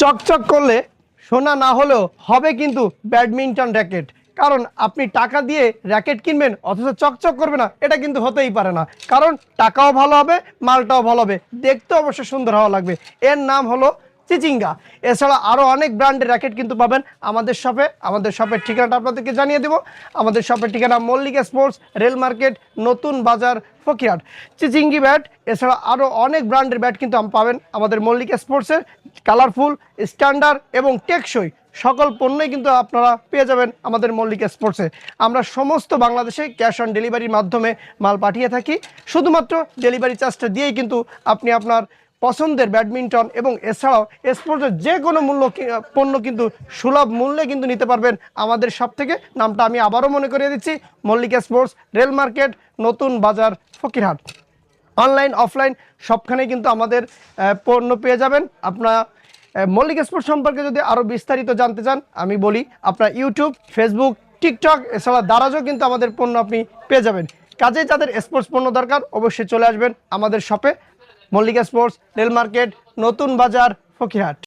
চকচক করলে সোনা না হলেও হবে কিন্তু ব্যাডমিন্টন র্যাকেট। কারণ আপনি টাকা দিয়ে র্যাকেট কিনবেন, অথচ চকচক করবে না, এটা কিন্তু হতেই পারে না। কারণ টাকাও ভালো হবে, মালটাও ভালো হবে। দেখতে অবশ্য সুন্দর হওয়া লাগবে। এর নাম হলো চিচিঙ্গা এছাড়া আরও অনেক ব্র্যান্ডের র্যাকেট কিন্তু পাবেন। আমাদের শপে আমাদের শপের ঠিকানাটা আপনাদেরকে জানিয়ে দেবো। আমাদের শপের ঠিকানা মল্লিকা স্পোর্টস রেল মার্কেট নতুন বাজার, ফকিরহাট। চিচিঙ্গি ব্যাট এছাড়া আরও অনেক ব্র্যান্ডের ব্যাট কিন্তু পাবেন আমাদের মল্লিকা স্পোর্টসের কালারফুল স্ট্যান্ডার্ড এবং টেকসই সকল পণ্যই কিন্তু আপনারা পেয়ে যাবেন আমাদের মল্লিকা স্পোর্টসে আমরা সমস্ত বাংলাদেশে ক্যাশ অন ডেলিভারির মাধ্যমে মাল পাঠিয়ে থাকি। শুধুমাত্র ডেলিভারি চার্জটা দিয়েই কিন্তু আপনি আপনার পছন্দের ব্যাডমিন্টন এবং এছাড়াও স্পোর্টসের যে কোনো মূল্য পণ্য কিন্তু সুলভ মূল্যে কিন্তু নিতে পারবেন আমাদের সব থেকে। নামটা আমি আবারও মনে করিয়ে দিচ্ছি, মল্লিকা স্পোর্টস রেল মার্কেট, নতুন বাজার, ফকিরহাট। অনলাইন অফলাইন সবখানেই কিন্তু আমাদের পণ্য পেয়ে যাবেন। আপনার মল্লিক স্পোর্টস সম্পর্কে যদি আরও বিস্তারিত জানতে চান, আমি বলি, আপনার ইউটিউব ফেসবুক টিকটক এছাড়া দ্বারাজও কিন্তু আমাদের পণ্য আপনি পেয়ে যাবেন। কাজে যাদের স্পোর্টস পণ্য দরকার, অবশ্যই চলে আসবেন আমাদের শপে মল্লিকা স্পোর্টস রেল মার্কেট নতুন বাজার ফকিরহাট।